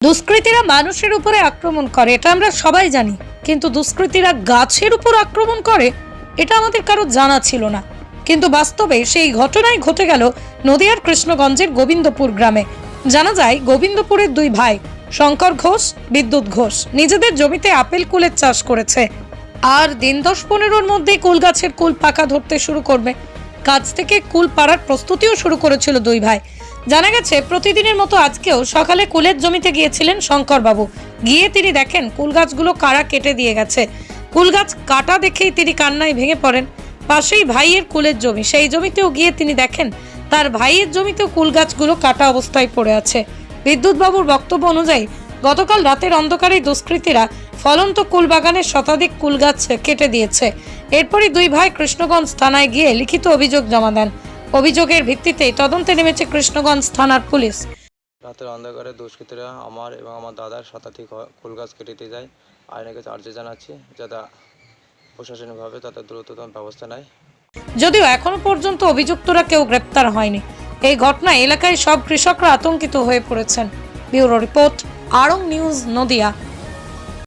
দুষ্কৃতীরা মানুষের উপরে আক্রমণ করে, এটা আমরা সবাই জানি। কিন্তু দুষ্কৃতীরা গাছের উপর আক্রমণ করে, এটা আমাদের কারও জানা ছিল না। কিন্তু বাস্তবে সেই ঘটনাই ঘটে গেল নদিয়ার কৃষ্ণগঞ্জের গোবিন্দপুর গ্রামে। জানা যায়, গোবিন্দপুরের দুই ভাই, শঙ্কর ঘোষ, বিদ্যুৎ ঘোষ, নিজেদের জমিতে আপেল কুলের চাষ করেছে। আর দিন দশ পনেরোর মধ্যেই কুল গাছের কুল পাকা ধরতে শুরু করবে। কাজ থেকে কুল পাড়ার প্রস্তুতিও শুরু করেছিল দুই ভাই। জানা গেছে, প্রতিদিনের মতো আজকেও সকালে কুলের জমিতে গিয়েছিলেন শঙ্করবাবু। গিয়ে তিনি দেখেন কুল গাছগুলো কারা কেটে দিয়ে গেছে। কুল গাছ কাটা দেখেই তিনি কান্নায় ভেঙে পড়েন। পাশেই ভাইয়ের কুলের জমি, সেই জমিতেও গিয়ে তিনি দেখেন, তার ভাইয়ের জমিতেও কুল গাছগুলো কাটা অবস্থায় পড়ে আছে। বিদ্যুৎবাবুর বক্তব্য অনুযায়ী, গতকাল রাতের অন্ধকারেই দুষ্কৃতীরা ফলন্ত কুল বাগানের শতাধিক কুল গাছ কেটে দিয়েছে। এরপরই দুই ভাই কৃষ্ণগঞ্জ থানায় গিয়ে লিখিত অভিযোগ জমা দেন। অভিযোগের ভিত্তিতেই তদন্তে নেমেছে কৃষ্ণগঞ্জ থানার পুলিশ। রাতের অন্ধকারে দুষ্কৃতীরা আমার এবং আমার দাদার শতাধিক হ- কুল গাছ কেটে দিয়ে যায়। কাছে আর্জি জানাচ্ছি যাতে প্রশাসনিকভাবে তাদের দ্রুততম ব্যবস্থা নেয়। যদিও এখনও পর্যন্ত অভিযুক্তরা কেউ গ্রেপ্তার হয়নি। এই ঘটনায় এলাকায় সব কৃষকরা আতঙ্কিত হয়ে পড়েছেন। ব্যুরো রিপোর্ট আরং নিউজ নদিয়া।